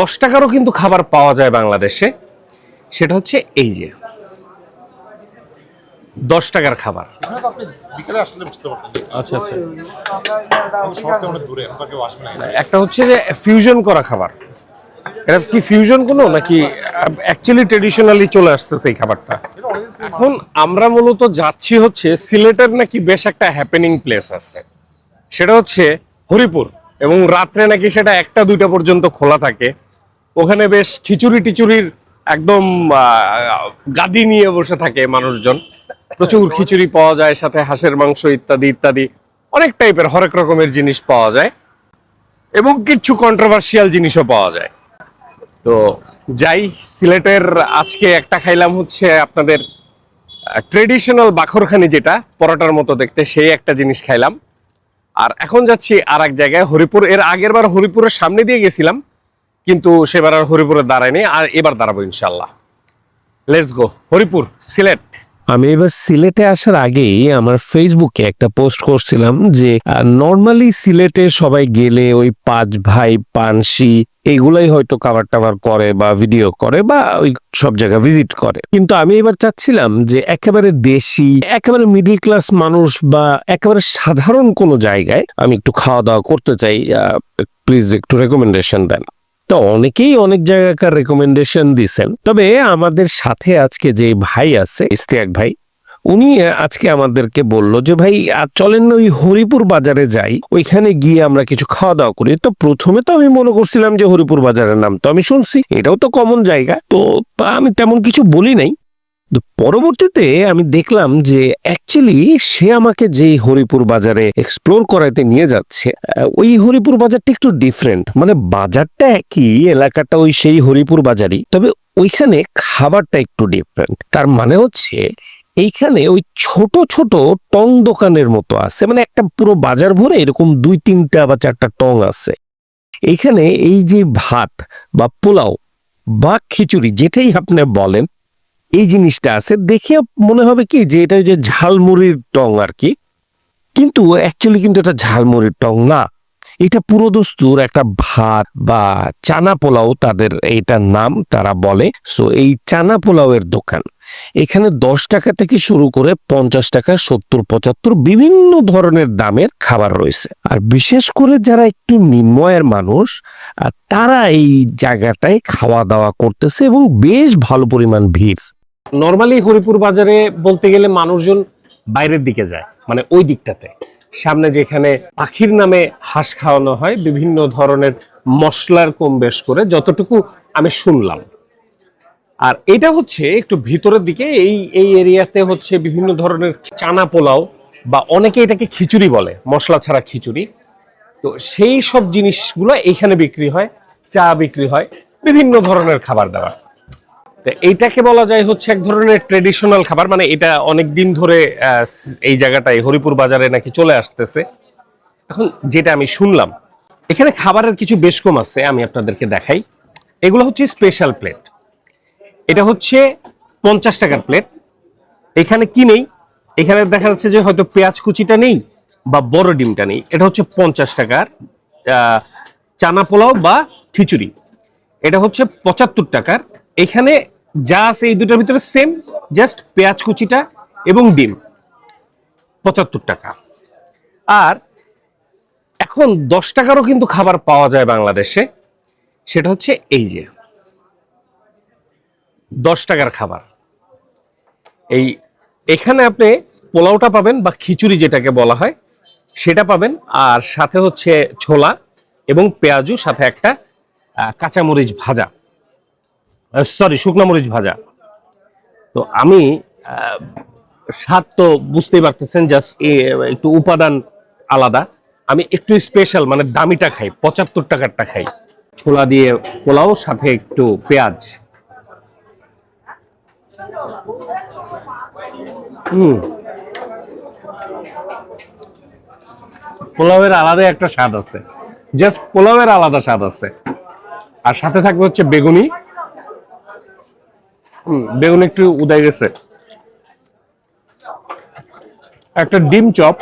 দশ টাকারও কিন্তু খাবার পাওয়া যায় বাংলাদেশে। সেটা হচ্ছে এই যে। দশ টাকার খাবার। আচ্ছা আচ্ছা। একটা হচ্ছে যে ফিউশন করা খাবার। এটা কি ফিউশন কোনো নাকি অ্যাকচুয়ালি ট্রেডিশনালি চলে আসতেছে এই খাবারটা? এখন আমরা মূলত যাচ্ছি হচ্ছে সিলেটের নাকি বেশ একটা হ্যাপেনিং প্লেস আছে। সেটা হচ্ছে হরিপুর এবং রাত্রে নাকি সেটা একটা দুইটা পর্যন্ত খোলা থাকে। ওখানে বেশ খিচুড়ি টিচুরির একদম গাদি নিয়ে বসে থাকে মানুষজন। প্রচুর খিচুড়ি পাওয়া যায়, সাথে হাঁসের মাংস ইত্যাদি ইত্যাদি। অনেক টাইপের, হরেক রকমের জিনিস পাওয়া যায়। এবং কিছু কন্ট্রোভার্সিয়াল জিনিসও পাওয়া যায়। তো যাই, সিলেটের আজকে একটা খাইলাম হচ্ছে আপনাদের ট্রেডিশনাল বাখরখানি যেটা, পরোটার মতো দেখতে, সেই একটা জিনিস খাইলাম। আর এখন যাচ্ছি আর এক জায়গায়, হরিপুর। এর আগের বার হরিপুরের সামনে দিয়ে গেছিলাম। কিন্তু সেবার আর হরিপুরে দাঁড়ায়নি, আর এবার দাঁড়াবো ইনশাল্লাহ। Let's go Haripur, Sylhet. আমি এবার সিলেটে আসার আগেই আমার ফেসবুকে একটা পোস্ট করছিলাম যে নর্মালি সিলেটে সবাই গেলে ওই পাঁচ ভাই, পানসি, এগুলাই হয়তো কাভার টাভার করে বা ভিডিও করে বা ওই সব জায়গা ভিজিট করে। কিন্তু আমি এবার চাচ্ছিলাম যে একেবারে দেশি, একেবারে মিডল ক্লাস মানুষ বা একেবারে সাধারণ কোনো জায়গায় আমি একটু খাওয়া দাওয়া করতে চাই। প্লিজ একটু রেকমেন্ডেশন দেন। তো অনেকেই অনেক জায়গাকার রেকমেন্ডেশন দিছেন। তবে আমাদের সাথে আজকে যে ভাই আছে ইস্তিয়াক ভাই, উনি আজকে আমাদেরকে বলল যে, ভাই আর চলেন ওই হরিপুর বাজারে যাই। ওইখানে গিয়ে আমরা কিছু খাওয়া দাওয়া করি। তো প্রথমে তো আমি মনে করছিলাম যে, হরিপুর বাজারের নাম তো আমি শুনছি। এটাও তো কমন জায়গা। তো, আমি তেমন কিছু বলি নাই। পরবর্তীতে আমি দেখলাম যে অ্যাকচুয়ালি সে আমাকে যে হরিপুর বাজারে এক্সপ্লোর করাইতে নিয়ে যাচ্ছে ওই হরিপুর বাজারটা একটু ডিফারেন্ট মানে বাজারটা একই, এলাকাটা ওই সেই হরিপুর বাজারই, তবে ওইখানে খাবারটা একটু ডিফারেন্ট তার মানে হচ্ছে এইখানে ওই ছোট ছোট টং দোকানের মতো আছে মানে একটা পুরো বাজার ভরে এরকম দুই তিনটা বা চারটা টং আছে। এইখানে এই যে ভাত বা পোলাও বা খিচুড়ি, যেটাই আপনি বলেন এই জিনিসটা আছে, দেখে মনে হবে কি যে এটা যে ঝালমুড়ির টং আর কি। কিন্তু অ্যাকচুয়ালি কিন্তু এটা ঝালমুড়ির টং না। এটা পুরো দস্তুর একটা ভাত বা চানা পোলাও তাদের এইটার নাম তারা বলে। সো এই চানা পোলাওয়ের দোকান। এখানে দশ টাকা থেকে শুরু করে পঞ্চাশ টাকা, সত্তর, পঁচাত্তর বিভিন্ন ধরনের দামের খাবার রয়েছে। আর বিশেষ করে যারা একটু নিম্নয়ের মানুষ তারা এই জায়গাটায় খাওয়া দাওয়া করতেছে এবং বেশ ভালো পরিমাণ ভিড়। নর্মালি হরিপুর বাজারে বলতে গেলে মানুষজন বাইরের দিকে যায় মানে ওই দিকটাতে। সামনে যেখানে পাখির নামে হাঁস খাওয়ানো হয়, বিভিন্ন ধরনের মশলার কম বেশ করে, যতটুকু আমি শুনলাম। আর এটা হচ্ছে একটু ভিতরের দিকে, এই এই এরিয়াতে হচ্ছে বিভিন্ন ধরনের চানা পোলাও, বা অনেকে এটাকে খিচুড়ি বলে, মশলা ছাড়া খিচুড়ি। তো সেই সব জিনিসগুলো এখানে বিক্রি হয়, চা বিক্রি হয়, বিভিন্ন ধরনের খাবার দাবার। এইটাকে বলা যায় হচ্ছে এক ধরনের ট্রেডিশনাল খাবার মানে এটা অনেক দিন ধরে এই জায়গাটায়, হরিপুর বাজারে নাকি চলে আসতেছে। এখন যেটা আমি শুনলাম, এখানে খাবারের কিছু বেশ কম আছে, আমি আপনাদেরকে দেখাই। এগুলো হচ্ছে স্পেশাল প্লেট এটা হচ্ছে পঞ্চাশ টাকার প্লেট এখানে কি নেই? এখানে দেখা যাচ্ছে যে হয়তো পেঁয়াজ কুচিটা নেই বা বড় ডিমটা নেই। এটা হচ্ছে পঞ্চাশ টাকার চানা পোলাও বা খিচুড়ি। এটা হচ্ছে পঁচাত্তর টাকার এখানে যা আছে এই দুটার ভিতরে সেম জাস্ট পেঁয়াজ কুচিটা এবং ডিম, পঁচাত্তর টাকা। আর এখন দশ টাকারও কিন্তু খাবার পাওয়া যায় বাংলাদেশে, সেটা হচ্ছে এই যে, দশ টাকার খাবার। এই এখানে আপনি পোলাওটা পাবেন বা খিচুড়ি যেটাকে বলা হয়, সেটা পাবেন। আর সাথে হচ্ছে ছোলা এবং পেঁয়াজু, সাথে একটা কাঁচামরিচ ভাজা। সরি শুকনো মরিচ ভাজা। তো আমি স্বাদ তো বুঝতেই পারতেছেন জাস্ট একটু উপাদান আলাদা। আমি একটু স্পেশাল মানে দামিটা খাই, পঁচাত্তর টাকারটা খাই। ছোলা দিয়ে পোলাও, সাথে একটু পেঁয়াজ। হুম। পোলাওয়ের আলাদা একটা স্বাদ আছে। জাস্ট পোলাওয়ের আলাদা স্বাদ আছে। আর সাথে থাকবে হচ্ছে বেগুনি। বেগুন একটু উদাই গেছে। একটা ডিম চপ।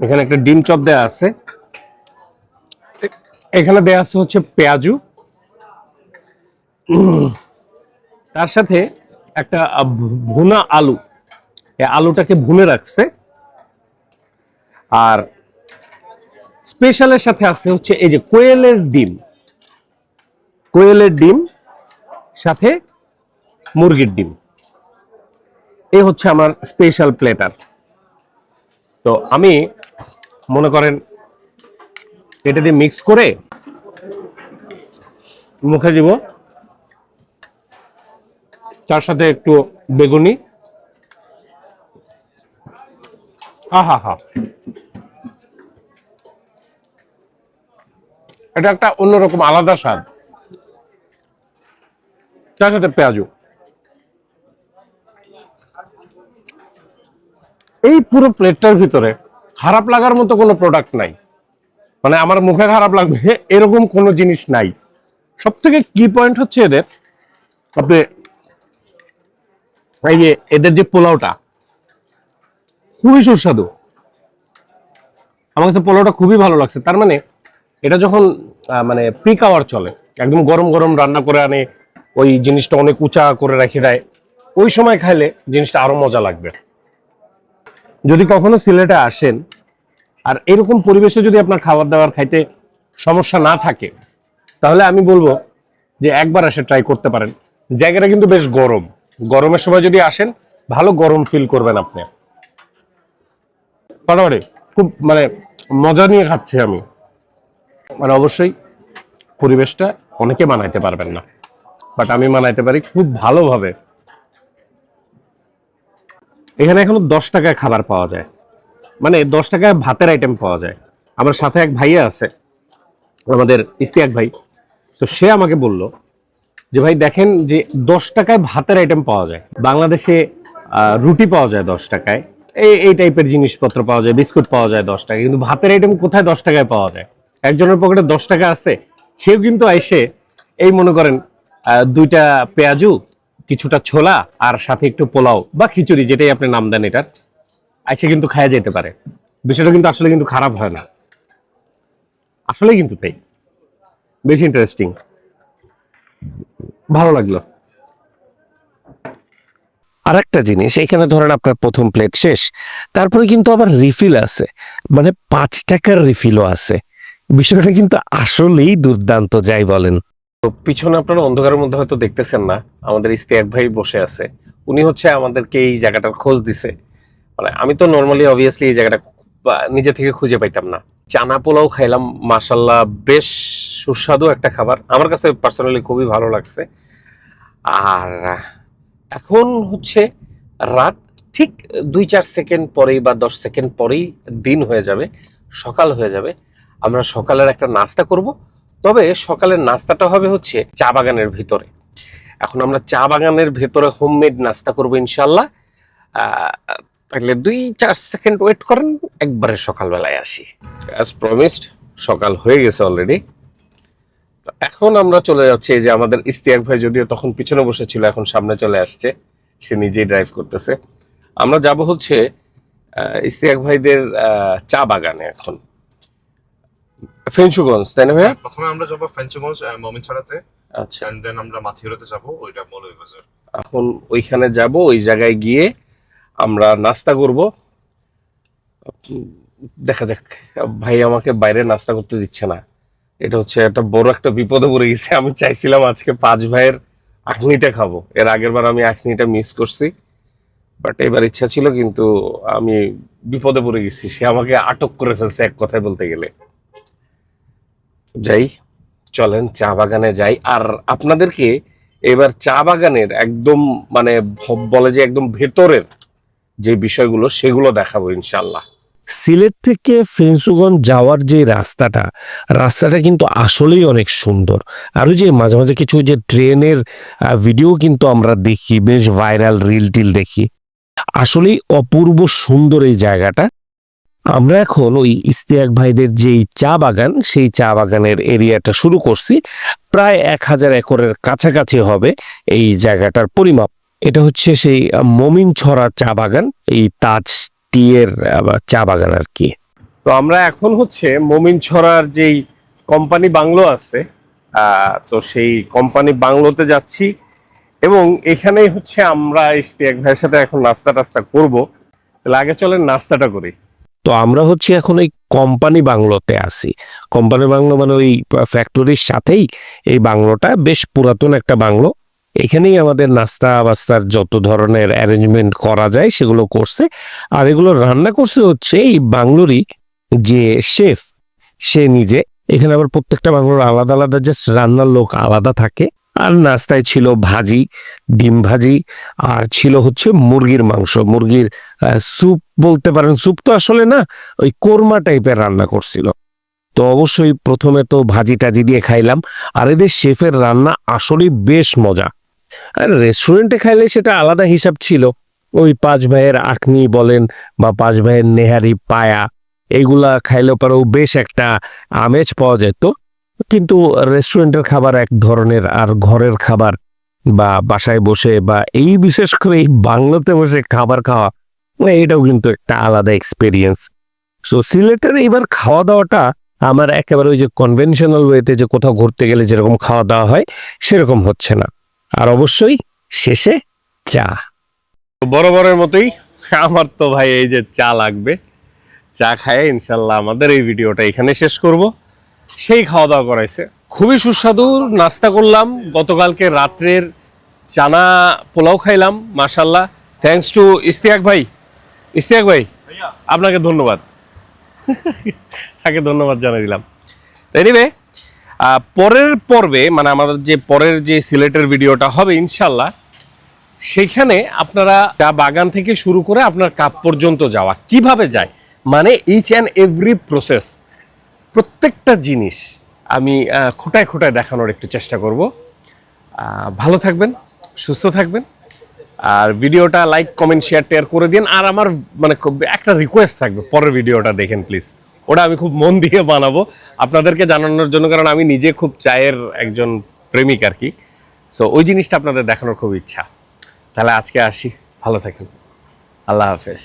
এখানে একটা ডিম চপ দেয়া আছে। এখানে দেয়া আছে হচ্ছে পেঁয়াজু। তার সাথে একটা ভুনা আলু। আলুটাকে ভুনে রাখছে। আর স্পেশালের সাথে আছে হচ্ছে এই যে কোয়েলের ডিম। কোয়েলের ডিম সাথে মুরগির ডিম। এই হচ্ছে আমার স্পেশাল প্লেটার তো আমি মনে করেন এটা দিয়ে মিক্স করে মুখে দিব। তার সাথে একটু বেগুনি। আহা হা এটা একটা অন্যরকম আলাদা স্বাদ। তার সাথে এই পুরো প্লেটটার ভিতরে খারাপ লাগার মতো কোনো প্রোডাক্ট নাই। মানে আমার মুখে খারাপ লাগবে, এরকম কোনো জিনিস নাই। সব থেকে কি পয়েন্ট হচ্ছে এদের, আপনি এই যে এদের যে পোলাওটা, খুবই সুস্বাদু। আমার কাছে পোলাওটা খুবই ভালো লাগছে। তার মানে এটা যখন মানে পিক আওয়ার চলে, একদম গরম গরম রান্না করে আনে ওই জিনিসটা অনেক উঁচা করে রেখে দেয়। ওই সময় খাইলে জিনিসটা আরও মজা লাগবে। যদি কখনো সিলেটে আসেন, আর এরকম পরিবেশে যদি আপনার খাবার দাবার খাইতে সমস্যা না থাকে, তাহলে আমি বলব যে একবার এসে ট্রাই করতে পারেন। জায়গাটা কিন্তু বেশ গরম। গরমের সময় যদি আসেন, ভালো গরম ফিল করবেন আপনি। মোটামুটি খুব মানে মজা নিয়ে খাচ্ছি আমি। মানে অবশ্যই পরিবেশটা অনেকে মানাইতে পারবেন না। বাট আমি মানাইতে পারি খুব ভালোভাবে। এখানে এখনও দশ টাকায় খাবার পাওয়া যায়। মানে দশ টাকায় ভাতের আইটেম পাওয়া যায়। আমার সাথে এক ভাইয়া আছে, আমাদের ইস্তিয়াক ভাই। তো সে আমাকে বলল যে, ভাই, দেখেন যে দশ টাকায় ভাতের আইটেম পাওয়া যায়। বাংলাদেশে রুটি পাওয়া যায় দশ টাকায়। এই এই টাইপের জিনিসপত্র পাওয়া যায়, বিস্কুট পাওয়া যায় দশ টাকায়। কিন্তু ভাতের আইটেম কোথায় দশ টাকায় পাওয়া যায়? একজনের পকেটে দশ টাকা আছে। সেও কিন্তু এসে এই মনে করেন দুইটা পেঁয়াজু, কিছুটা ছোলা আর সাথে একটু পোলাও বা খিচুড়ি, যেটাই আপনি নাম দেন এটার। আইসে কিন্তু খাওয়া যেতে পারে। বিষয়টা কিন্তু আসলে কিন্তু খারাপ হয় না। আসলে কিন্তু তাই। বেশ ইন্টারেস্টিং ভালো লাগল। আর একটা জিনিস, এখানে ধরেন আপনার প্রথম প্লেট শেষ। তারপরে কিন্তু আবার রিফিল আছে। মানে পাঁচ টাকার রিফিলও আছে। বিষয়টা কিন্তু আসলেই দুর্দান্ত, যাই বলেন। তো পিছনে আপনারা অন্ধকারের মধ্যে হয়তো দেখতেছেন না, আমাদের ইস্তিয়াক ভাই বসে আছে। উনি হচ্ছে আমাদেরকে এই জায়গাটার খোঁজ দিছে। মানে আমি তো নর্মালি অবভিয়াসলি এই জায়গাটা নিজে থেকে খুঁজে পাইতাম না। চানা পোলাও খাইলাম মাসাল্লাহ বেশ সুস্বাদু একটা খাবার। আমার কাছে পার্সোনালি খুবই ভালো লাগছে। আর এখন হচ্ছে রাত ঠিক দুই চার সেকেন্ড পরেই বা দশ সেকেন্ড পরেই দিন হয়ে যাবে, সকাল হয়ে যাবে। আমরা সকালের একটা নাস্তা করব। তবে সকালের নাস্তাটা হবে হচ্ছে চা বাগানের ভিতরে। এখন আমরা চা বাগানের ভেতরে হোমমেড নাস্তা করব ইনশাল্লাহ তাহলে দুই চার সেকেন্ড ওয়েট করেন, একবারে সকালবেলায় আসি। অ্যাজ প্রমিসড সকাল হয়ে গেছে অলরেডি এখন আমরা চলে যাচ্ছি যে আমাদের ইস্তিয়াক ভাই যদিও তখন পিছনে বসেছিল, এখন সামনে চলে আসছে। সে নিজেই ড্রাইভ করতেছে। আমরা যাব হচ্ছে ইস্তিয়াক ভাইদের চা বাগানে এখন। ফেঞ্চুগঞ্জ তাই না ভাইয়া? প্রথমে আমরা যাব ফেঞ্চুগঞ্জ মমিন ছাড়াতে আচ্ছা। এন্ড দেন আমরা মাথিরাতে যাব ওইটা মৌলভীবাজার। এখন ওইখানে যাব ওই জায়গায় গিয়ে আমরা নাস্তা করব। দেখা যাক ভাই আমাকে বাইরে নাস্তা করতে দিচ্ছে না। এটা হচ্ছে একটা বড় একটা বিপদে পড়ে গেছে। আমি চাইছিলাম আজকে পাঁচ ভাইয়ের আখনিটা খাব। এর আগের বার আমি আখনিটা মিস করছি। বাট এবার ইচ্ছা ছিল কিন্তু আমি বিপদে পড়ে গেছি। সে আমাকে আটক করে ফেলছে এক কথায় বলতে গেলে। যাই, চলেন চা বাগানে যাই। আর আপনাদেরকে এবার চা বাগানের একদম মানে বলে যে একদম ভেতরের যে বিষয়গুলো, সেগুলো দেখাবো ইনশাল্লাহ সিলেট থেকে ফেন্সুগঞ্জ যাওয়ার যে রাস্তাটা রাস্তাটা কিন্তু আসলেই অনেক সুন্দর। আর ওই যে মাঝে মাঝে কিছু যে ট্রেনের ভিডিও কিন্তু আমরা দেখি, বেশ ভাইরাল রিল টিল দেখি। আসলেই অপূর্ব সুন্দর এই জায়গাটা। আমরা এখন ওই ইস্তিয়াক ভাইদের যেই চা বাগান, সেই চা বাগানের এরিয়াটা শুরু করছি। প্রায় এক হাজার একরের কাছাকাছি হবে এই জায়গাটার পরিমাপ। এটা হচ্ছে সেই মমিন ছড়া চা বাগান, এই তাজ টি এর চা বাগান আর কি। তো আমরা এখন হচ্ছে মমিন ছড়ার যেই কোম্পানি বাংলো আছে তো সেই কোম্পানি বাংলোতে যাচ্ছি। এবং এখানেই হচ্ছে আমরা ইশতিয়াক ভাইয়ের সাথে এখন নাস্তা টাস্তা করব। তাহলে আগে চলেন নাস্তাটা করি। তো আমরা হচ্ছে এখন ওই কোম্পানি বাংলোতে আছি। কোম্পানি বাংলো মানে ওই ফ্যাক্টরির সাথেই এই বাংলোটা বেশ পুরাতন একটা বাংলো। এখানেই আমাদের নাস্তা বাস্তার যত ধরনের অ্যারেঞ্জমেন্ট করা যায় সেগুলো করছে। আর এগুলো রান্না করছে হচ্ছে এই বাংলোরই যে শেফ সে নিজে। এখানে আবার প্রত্যেকটা বাংলোর আলাদা আলাদা জাস্ট রান্নার লোক আলাদা থাকে। আর নাস্তায় ছিল ভাজি, ডিম ভাজি, আর ছিল হচ্ছে মুরগির মাংস। মুরগির স্যুপ বলতে পারেন, স্যুপ তো আসলে না, ওই কোরমা টাইপের রান্না করছিল। তো অবশ্যই প্রথমে তো ভাজি টাজি দিয়ে খাইলাম, আর এদের শেফের রান্না আসলেই বেশ মজা। আর রেস্টুরেন্টে খাইলে সেটা আলাদা হিসাব ছিল। ওই পাঁচ ভাইয়ের আখনি বলেন বা পাঁচ ভাইয়ের নেহারি পায়া এইগুলা খাইলেও পরেও বেশ একটা আমেজ পাওয়া যেত। কিন্তু রেস্টুরেন্টের খাবার এক ধরনের আর ঘরের খাবার বা বাসায় বসে বা এই বিশেষ করে এই বাংলাতে বসে খাবার খাওয়া মানে এটাও কিন্তু একটা আলাদা এক্সপিরিয়েন্স সো সিলেটের এবার খাওয়া দাওয়াটা আমার একেবারে ওই যে কনভেনশনাল ওয়েতে যে কোথাও ঘুরতে গেলে যেরকম খাওয়া দাওয়া হয়, সেরকম হচ্ছে না। আর অবশ্যই শেষে চা। তো বরাবরের মতোই আমার তো ভাই এই যে চা লাগবে। চা খায় ইনশাল্লাহ আমাদের এই ভিডিওটা এখানে শেষ করব। সেই খাওয়া দাওয়া করাইছে। খুবই সুস্বাদু নাস্তা করলাম গতকালকে রাত্রের চানা পোলাও খাইলাম মাশাল্লাহ থ্যাঙ্কস টু ইস্তিয়াক ভাই। ইস্তিয়াক ভাই আপনাকে ধন্যবাদ। তাকে ধন্যবাদ জানিয়ে দিলাম। এনিওয়ে পরের পর্বে মানে আমাদের যে পরের যে সিলেটের ভিডিওটা হবে ইনশাল্লাহ সেখানে আপনারা চা বাগান থেকে শুরু করে আপনার কাপ পর্যন্ত যাওয়া কীভাবে যায় মানে ইচ অ্যান্ড এভরি প্রসেস প্রত্যেকটা জিনিস আমি খোটায় খোটায় দেখানোর একটু চেষ্টা করব। ভালো থাকবেন, সুস্থ থাকবেন, আর ভিডিওটা লাইক কমেন্ট শেয়ার টেয়ার করে দিন। আর আমার মানে একটা রিকোয়েস্ট থাকবে, পরের ভিডিওটা দেখেন প্লিজ ওটা আমি খুব মন দিয়ে বানাবো। আপনাদেরকে জানানোর জন্য, কারণ আমি নিজে খুব চায়ের একজন প্রেমিক আর কি। সো ওই জিনিসটা আপনাদের দেখানোর খুব ইচ্ছা। তাহলে আজকে আসি, ভালো থাকেন। আল্লাহ হাফেজ।